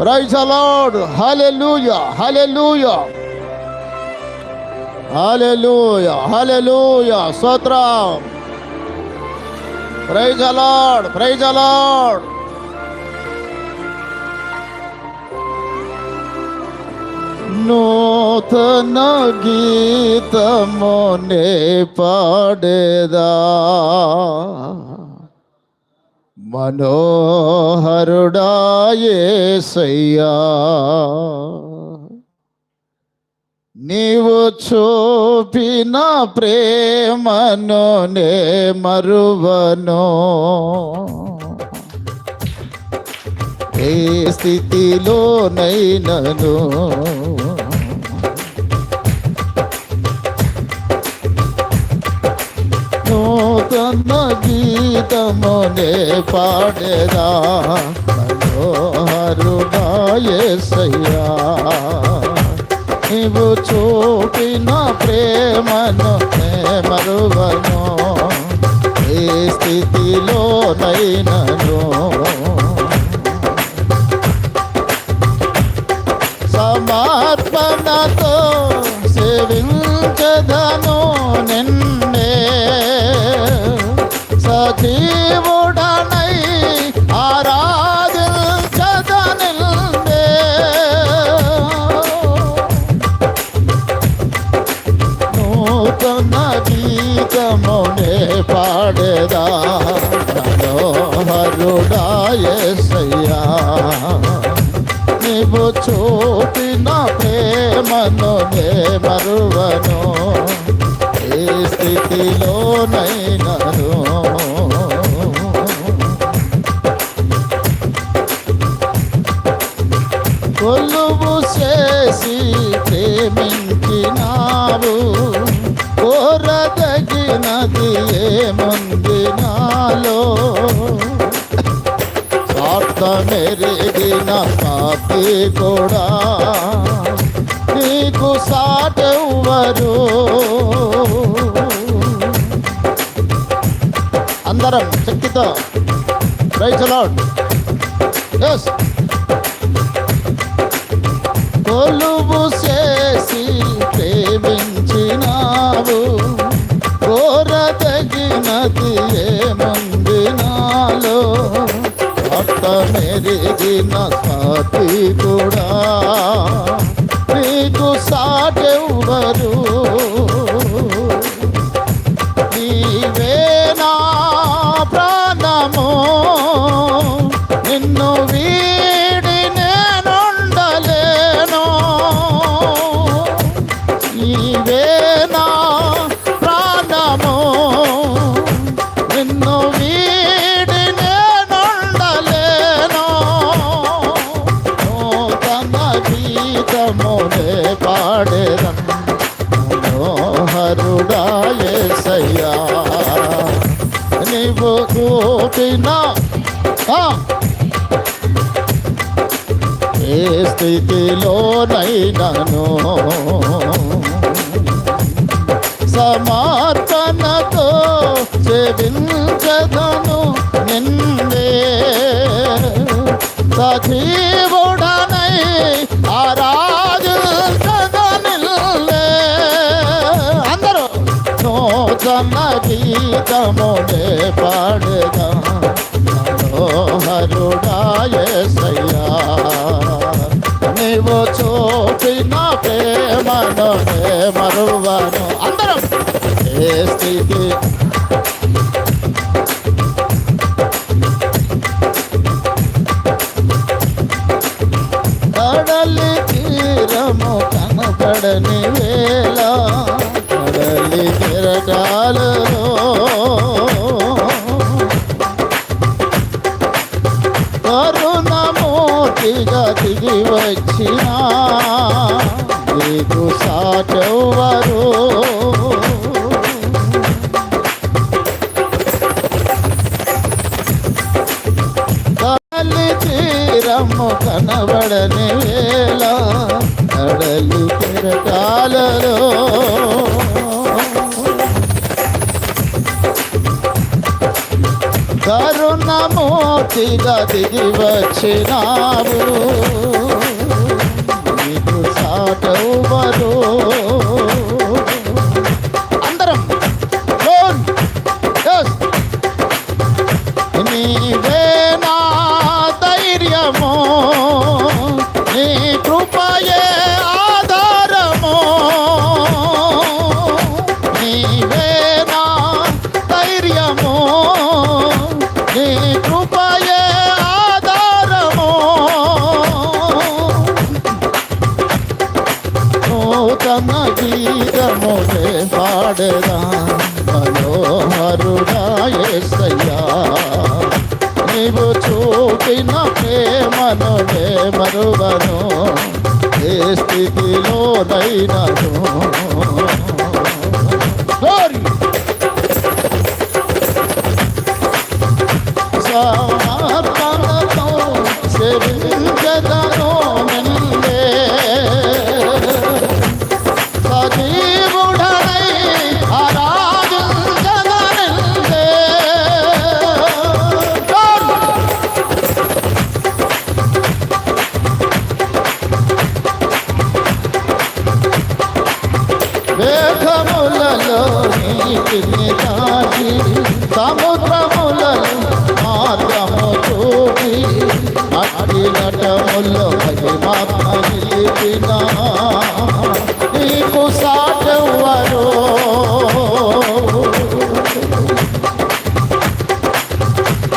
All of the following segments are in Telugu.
ప్రైజ్ అలాడ్ హల్లెలూయా హల్లెలూయా హల్లెలూయా హల్లెలూయా స్తోత్రం ప్రైజ్ అలాడ్ ప్రైజ్ అలాడ్ నూతన గీతమునే పాడేదా మనోహరుడాయేసయ్యా. నీవు చూపిన ప్రేమను నే మరువను. ఏ స్థితిలోనైనను నూతన గీతమునే పాడేదా మనోహరుడాయేసయ్యా నీవు చూపిన ప్రేమను మరువను. ఏ స్థితిలో నైనను నీవు చూపిన ప్రేమను నే మరువను. ఏ స్థితిలోనైనను? కొలువు చేసి ప్రేమించినావు కోరదగినది ఏమను స్వార్థమెరిగిన పాపి కూడా నీకు సాటెవ్వరు అందరం శక్తితో రైతులాడు ఎస్ కొలువు చేసి ప్రేమించినావు. కోరదగినది ఏముంది నాలో భర్త మెరిగిన సాటి కూడా నీకు సాటెవ్వరు చూపిన ఆ, ఏ స్థితిలోనైనను సమర్పణతో సేవించదను నిన్నే. సజీవుడనై ఆరాధించదనిల్లే అందరూ నూతన గీతమునే పాడదాం. మనోహరుడాయసయ్యా కరుణమూర్తిగా దిగి వచ్చినావు. నీకు సాటవు పాడేదా? మనోహరుడా యేసయ్యా నీవు చూపిన ప్రేమను మరువను. ఏ స్థితిలోనైనను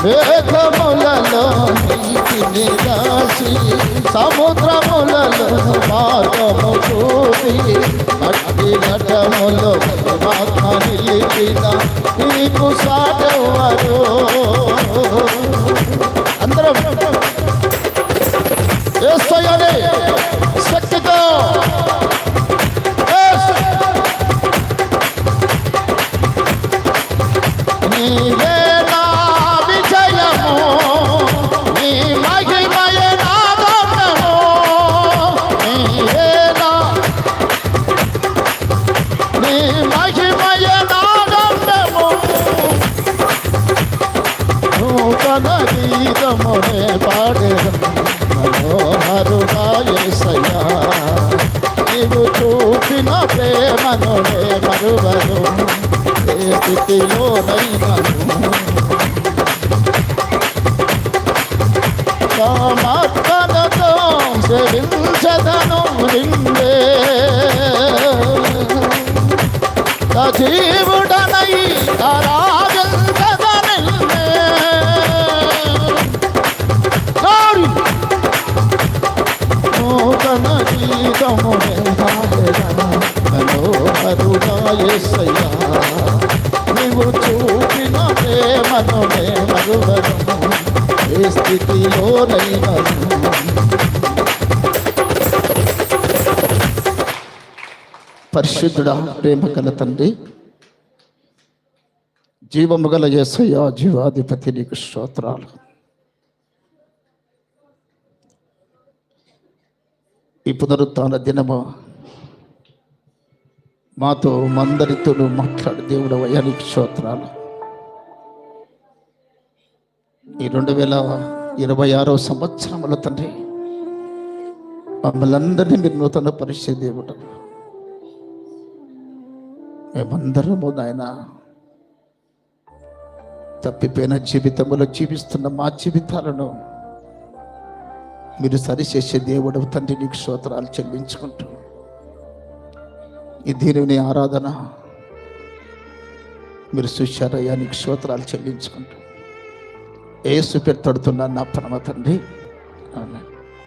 మేఘములలో నీటిని రాసి సముద్రములలో మార్గము చూపి అట్టి నటములో మాత్మ నిలిపిన నీకు సాటెవ్వరు స్థితిలోనైనను సమర్పణతో సేవించదను నిందే సజీవుడనై ఆరాధించదను నిన్నే. నూతన గీతము మనోహరుడా యేసయ్యా స్థితిలోనైనా పరిశుద్ధుడా ప్రేమ కల తండ్రి జీవము గల యేసయ్యా జీవాధిపతి నీకు స్తోత్రాలు. ఈ పునరుత్న దినము మాతో మందరితో మాట్లాడు దేవుడు వయానికి స్తోత్రాలు. ఈ రెండు వేల ఇరవై ఆరో సంవత్సరముల తండ్రి మమ్మల్ని అందరినీ మీరు నూతన పరిచయ దేవుడు. మేమందరము నాయన తప్పిపోయిన జీవితములో జీవిస్తున్న మా జీవితాలను మీరు సరిచేసే దేవుడు తండ్రి నీకు స్తోత్రాలు చెల్లించుకుంటూ ఈ దీనిని ఆరాధన మీరు చూశారయ్యా నీకు స్తోత్రాలు చెల్లించుకుంటూ. ఏసు పెట్టడుతున్నాను నా పరమ తండ్రి. అవునండి